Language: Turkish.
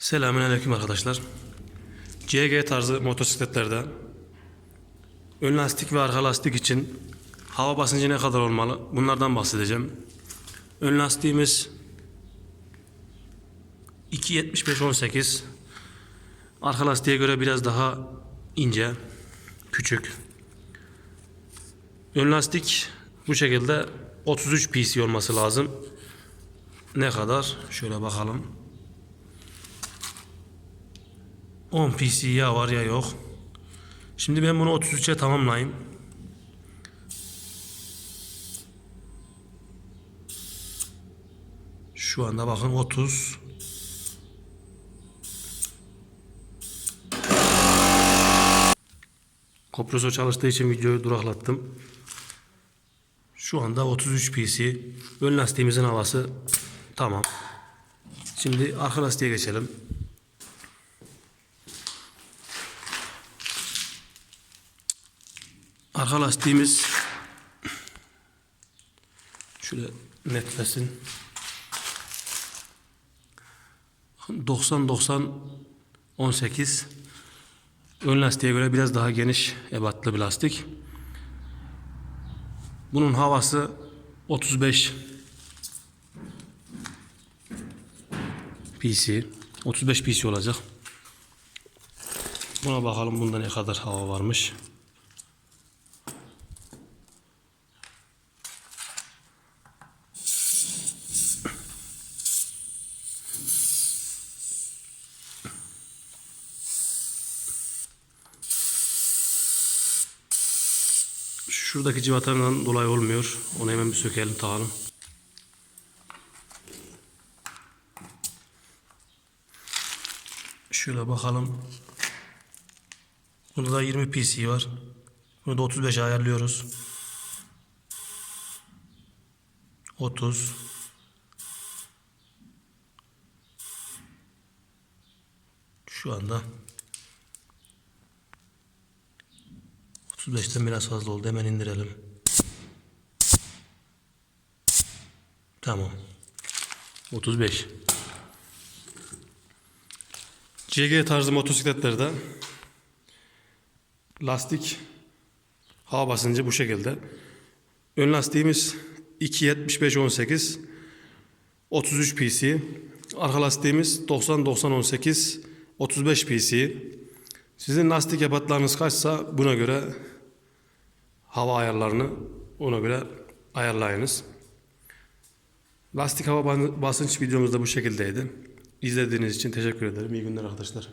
Selamünaleyküm arkadaşlar. CG tarzı motosikletlerde ön lastik ve arka lastik için hava basıncı ne kadar olmalı? Bunlardan bahsedeceğim. Ön lastiğimiz 2.75-18 Arka lastiğe göre biraz daha ince, küçük. Ön lastik bu şekilde 33 PC olması lazım. Ne kadar? Şöyle bakalım. 10 PC ya var ya yok. Şimdi ben bunu 33'e tamamlayayım. Şu anda bakın 30. Kompresör çalıştığı için videoyu duraklattım. Şu anda 33 PC. Ön lastiğimizin havası tamam. Şimdi arka lastiğe geçelim. Arka lastiğimiz şöyle netlesin. 90 90 18 ön lastiğe göre biraz daha geniş ebatlı bir lastik. Bunun havası 35 PC 35 PC olacak. Buna bakalım bunda ne kadar hava varmış. Şuradaki civatadan dolayı olmuyor. Onu hemen bir sökelim takalım. Şöyle bakalım. Bunda da 20 PC var. Bunu da 35 ayarlıyoruz. 30 Şu anda 35'ten biraz fazla oldu. Hemen indirelim. Tamam. 35. CG tarzı motosikletlerde lastik hava basıncı bu şekilde. Ön lastiğimiz 2.75-18 33 PC. Arka lastiğimiz 90-90-18 35 PC. Sizin lastik ebatlarınız kaçsa buna göre hava ayarlarını ona göre ayarlayınız. Lastik hava basınç videomuz da bu şekildeydi. İzlediğiniz için teşekkür ederim. İyi günler arkadaşlar.